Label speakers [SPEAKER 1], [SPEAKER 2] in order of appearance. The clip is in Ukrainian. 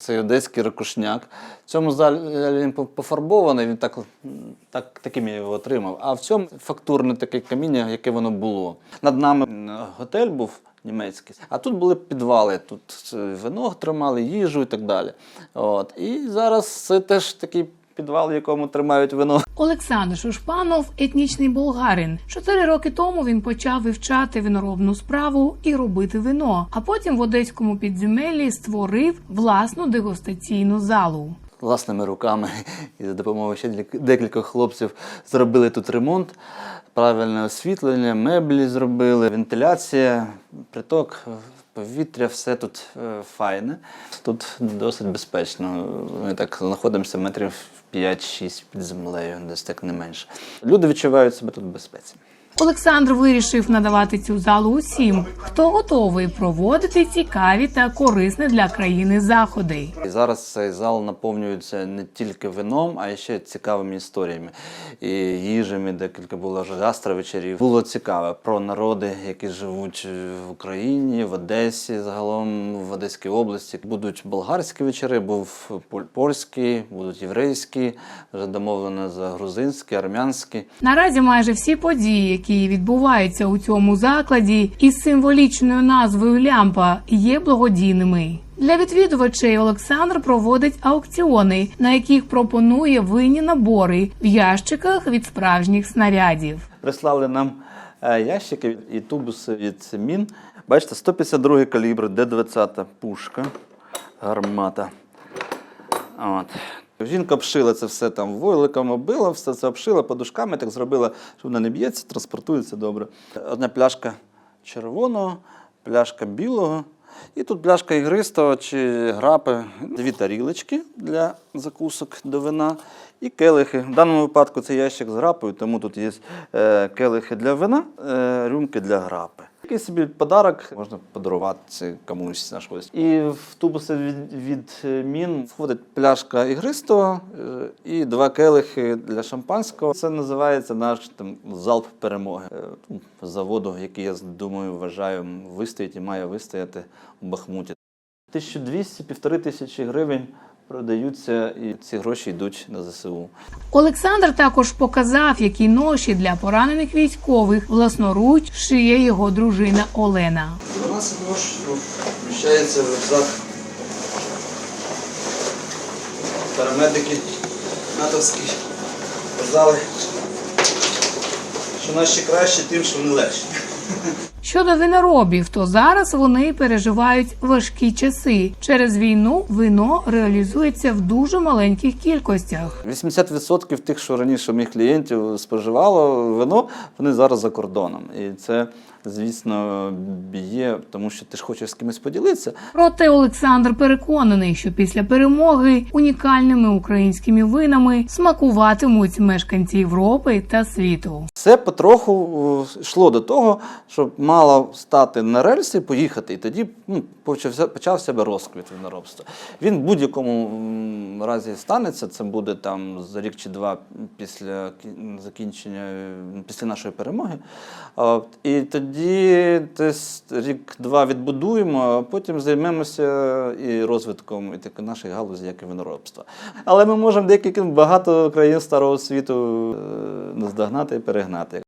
[SPEAKER 1] Це одеський ракушняк. В цьому залі він пофарбований, він так, так, таким я його отримав. А в цьому фактурне таке каміння, яке воно було. Над нами готель був німецький, а тут були підвали. Тут вино тримали, їжу і так далі. От. І зараз це теж такий підвал, в якому тримають вино.
[SPEAKER 2] Олександр Шушпанов етнічний болгарин. Чотири роки тому він почав вивчати виноробну справу і робити вино. А потім в одеському підземеллі створив власну дегустаційну залу.
[SPEAKER 1] Власними руками і за допомогою ще декількох хлопців зробили тут ремонт, правильне освітлення, меблі зробили, вентиляція, приток, повітря, все тут е, файне. Тут досить безпечно. Ми так знаходимося метрів 5-6 під землею, десь так не менше. Люди відчувають себе тут в безпеці.
[SPEAKER 2] Олександр вирішив надавати цю залу усім, хто готовий проводити цікаві та корисні для країни заходи.
[SPEAKER 1] І зараз цей зал наповнюється не тільки вином, а ще цікавими історіями і їжами. Декілька було гастровечерів. Було цікаве про народи, які живуть в Україні, в Одесі, загалом в Одеській області. Будуть болгарські вечори, був поль- польський, будуть єврейські, вже домовлено за грузинські, армянські.
[SPEAKER 2] Наразі майже всі події, які відбуваються у цьому закладі, із символічною назвою лямпа, є благодійними. Для відвідувачей Олександр проводить аукціони, на яких пропонує винні набори в ящиках від справжніх снарядів.
[SPEAKER 1] Прислали нам е, ящики і тубуси від мін. Бачите, 152 калібр, Д-20 пушка, гармата. От. Жінка обшила це все там войликом оббила, все це обшила подушками, так зробила, що вона не б'ється, транспортується добре. Одна пляшка червоного, пляшка білого. І тут пляшка ігристого чи грапи, дві тарілочки для закусок до вина і келихи. В даному випадку це ящик з грапою, тому тут є е, келихи для вина, е, рюмки для грапи. Такий собі подарок можна подарувати комусь на щось. І в тубуси від, від е, мін входить пляшка ігристого е, і два келихи для шампанського. Це називається наш там залп перемоги Е, ну, заводу, який я думаю, вважаю, вистоїть і має вистояти у Бахмуті. 1200-півтори тисячі гривень продаються, і ці гроші йдуть на ЗСУ.
[SPEAKER 2] Олександр також показав, які ноші для поранених військових власноруч шиє його дружина Олена.
[SPEAKER 1] 12 нож вміщається в рюкзак. Парамедики натовські казали, що наші кращі тим, що вони легші.
[SPEAKER 2] Щодо виноробів, то зараз вони переживають важкі часи. Через війну вино реалізується в дуже маленьких кількостях.
[SPEAKER 1] 80% тих, що раніше моїх клієнтів споживало вино, вони зараз за кордоном. І це, звісно, б'є, тому що ти ж хочеш з кимось поділитися.
[SPEAKER 2] Проте Олександр переконаний, що після перемоги унікальними українськими винами смакуватимуть мешканці Європи та світу.
[SPEAKER 1] Все потроху йшло до того, щоб мало стати на рельси, поїхати, і тоді ну, почався, почав себе розквіт виноробства. Він в будь-якому разі станеться. Це буде там за рік чи два після закінчення, після нашої перемоги. І тоді десь рік-два відбудуємо, а потім займемося і розвитком і таки нашої галузі, як і виноробства. Але ми можемо декілька багато країн старого світу е, наздогнати і перегнати.